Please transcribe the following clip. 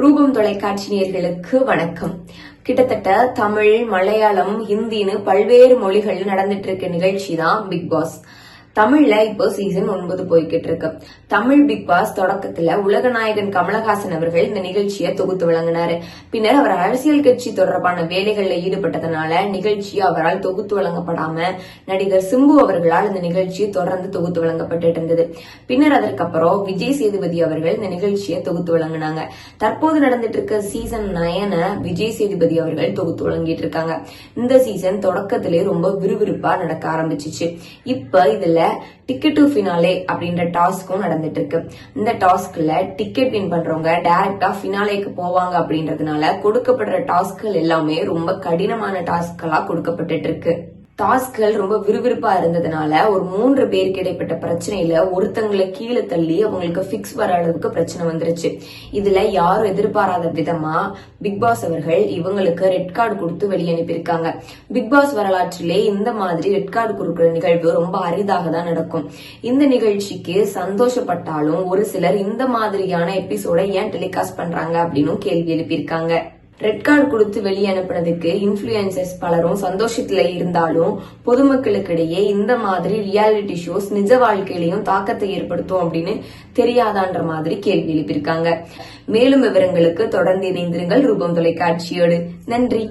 ரூபம் தொலைக்காட்சி நேயர்களுக்கு வணக்கம். கிட்டத்தட்ட தமிழ் மலையாளம் ஹிந்தின்னு பல்வேறு மொழிகள் நடந்துட்டு இருக்க நிகழ்ச்சி தான் பிக் பாஸ். தமிழ்ல இப்போ சீசன் ஒன்பது போய்கிட்டு இருக்கு தமிழ் பிக் பாஸ் தொடக்கத்துல உலகநாயகன் கமலஹாசன் அவர்கள் இந்த நிகழ்ச்சியை தொகுத்து வழங்கினாரு. பின்னர் அவர் அரசியல் கட்சி தொடர்பான வேலைகளில் ஈடுபட்டதனால நிகழ்ச்சி அவரால் தொகுத்து வழங்கப்படாம நடிகர் சிம்பு அவர்களால் இந்த நிகழ்ச்சி தொடர்ந்து தொகுத்து வழங்கப்பட்டு இருந்தது பின்னர் அதற்கப்புறம் விஜய் சேதுபதி அவர்கள் இந்த நிகழ்ச்சியை தொகுத்து வழங்கினாங்க. தற்போது நடந்துட்டு இருக்க சீசன் நயன விஜய் சேதுபதி அவர்கள் தொகுத்து வழங்கிட்டு இருக்காங்க இந்த சீசன் தொடக்கத்திலே ரொம்ப விறுவிறுப்பா நடக்க ஆரம்பிச்சிச்சு. இப்ப இதுல டிக்கெட் டு ஃபினாலே அப்படின்ற டாஸ்க்கும் நடந்துட்டு இருக்கு இந்த டாஸ்க்ல டிக்கெட் வின் பண்றவங்க டைரக்டா ஃபினாலேக்கு போவாங்க அப்படின்றதுனால கொடுக்கப்படுற டாஸ்க்கள் எல்லாமே ரொம்ப கடினமான டாஸ்க்களா கொடுக்கப்பட்டுட்டு இருக்கு டாஸ்க்கள் ரொம்ப விறுவிறுப்பா இருந்ததுனால ஒரு மூன்று பேருக்கு இடைப்பட்ட பிரச்சனையில ஒருத்தங்களை கீழே தள்ளி அவங்களுக்கு பிக்ஸ் வர அளவுக்கு பிரச்சனை வந்துருச்சு. இதுல யாரும் எதிர்பாராத விதமா பிக் பாஸ் அவர்கள் இவங்களுக்கு ரெட் கார்டு கொடுத்து வெளியே அனுப்பியிருக்காங்க. பிக் பாஸ் வரலாற்றிலே இந்த மாதிரி ரெட் கார்டு கொடுக்குற நிகழ்வு ரொம்ப அரிதாக தான் நடக்கும். இந்த நிகழ்ச்சிக்கு சந்தோஷப்பட்டாலும் ஒரு சிலர் இந்த மாதிரியான எபிசோட ஏன் டெலிகாஸ்ட் பண்றாங்க அப்படின்னு கேள்வி எழுப்பியிருக்காங்க. ரெட் கார்டு கொடுத்து வெளியே அனுப்புனதுக்கு இன்ஃபுளுசர்ஸ் பலரும் சந்தோஷத்துல இருந்தாலும் பொதுமக்களுக்கிடையே இந்த மாதிரி ரியாலிட்டி ஷோஸ் நிஜ வாழ்க்கையிலையும் தாக்கத்தை ஏற்படுத்தும் அப்படின்னு தெரியாதான்ற மாதிரி கேள்வி எழுப்பியிருக்காங்க. மேலும் விவரங்களுக்கு தொடர்ந்து இணைந்திருங்கள். ரூபம் தொலைக்காட்சியோடு. நன்றி.